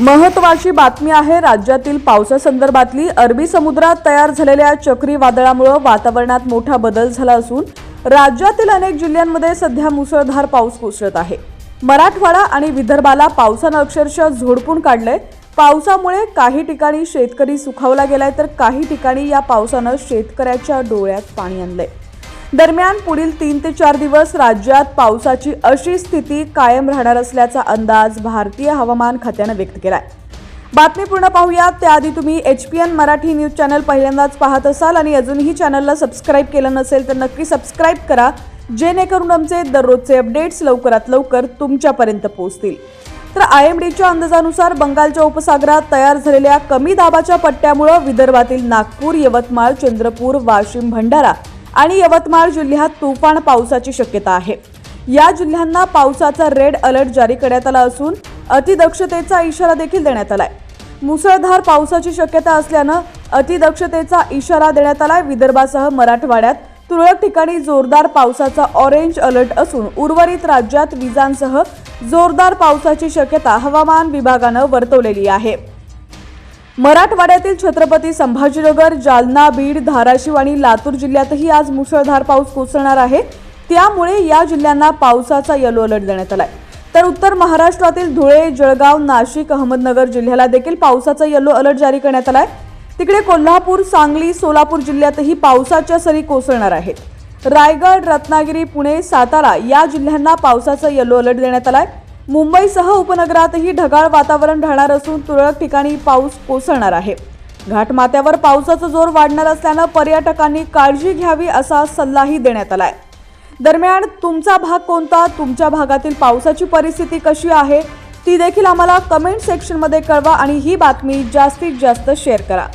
महत्वाची बातमी आहे राज्यातील पावसासंदर्भातली. अरबी समुद्रात तयार झालेल्या चक्रीवादळामुळे वातावरणात मोठा बदल झाला असून राज्यातील अनेक जिल्ह्यांमध्ये सध्या मुसळधार पाऊस कोसळत आहे. मराठवाडा आणि विदर्भाला पावसानं अक्षरशः झोडपून काढलंय. पावसामुळे काही ठिकाणी शेतकरी सुखावला गेलाय तर काही ठिकाणी या पावसानं शेतकऱ्याच्या डोळ्यात पाणी आणलंय. दरम्यान पुढील तीन ते चार दिवस राज्यात पावसाची अशी स्थिती कायम राहणार असल्याचा अंदाज भारतीय हवामान खात्यानं व्यक्त केलाय. बातमी पूर्ण पाहूयात. त्याआधी तुम्ही H P N Marathi news channel पहिल्यांदाच पाहत असाल आणि अजूनही चॅनलला सबस्क्राईब केलं नसेल तर नक्की सबस्क्राईब करा जेणेकरून आमचे दररोजचे अपडेट्स लवकरात लवकर तुमच्यापर्यंत पोहोचतील. तर आय एम डीच्या अंदाजानुसार बंगालच्या उपसागरात तयार झालेल्या कमी दाबाच्या पट्ट्यामुळे विदर्भातील नागपूर यवतमाळ चंद्रपूर वाशिम भंडारा आणि यवतमाळ जिल्ह्यात तुफान पावसाची शक्यता आहे. या जिल्ह्यांना पावसाचा रेड अलर्ट जारी करण्यात आला असून अतिदक्षतेचा इशारा देखील देण्यात आलाय. मुसळधार पावसाची शक्यता असल्यानं अतिदक्षतेचा इशारा देण्यात आलाय. विदर्भासह मराठवाड्यात तुरळक ठिकाणी जोरदार पावसाचा ऑरेंज अलर्ट असून उर्वरित राज्यात विजांसह जोरदार पावसाची शक्यता हवामान विभागानं वर्तवलेली आहे. मराठवाड्यातील छत्रपती संभाजीनगर जालना बीड धाराशिव आणि लातूर जिल्ह्यातही आज मुसळधार पाऊस कोसळणार आहे. त्यामुळे या जिल्ह्यांना पावसाचा येलो अलर्ट देण्यात आलाय. तर उत्तर महाराष्ट्रातील धुळे जळगाव नाशिक अहमदनगर जिल्ह्याला देखील पावसाचा येलो अलर्ट जारी करण्यात आलाय. तिकडे कोल्हापूर सांगली सोलापूर जिल्ह्यातही पावसाच्या सरी कोसळणार आहेत. रायगड रत्नागिरी पुणे सातारा या जिल्ह्यांना पावसाचा येलो अलर्ट देण्यात आलाय. मुंबईसह उपनगरातही ढगाळ वातावरण राहणार असून तुरळक ठिकाणी पाऊस कोसळणार आहे. घाटमाथ्यावर पावसाचा जोर वाढणार असल्यानं पर्यटकांनी काळजी घ्यावी असा सल्लाही देण्यात आलाय. दरम्यान तुमचा भाग कोणता? तुमच्या भागातील पावसाची परिस्थिती कशी आहे? ती देखील आम्हाला कमेंट सेक्शनमध्ये कळवा आणि ही बातमी जास्तीत जास्त शेअर करा.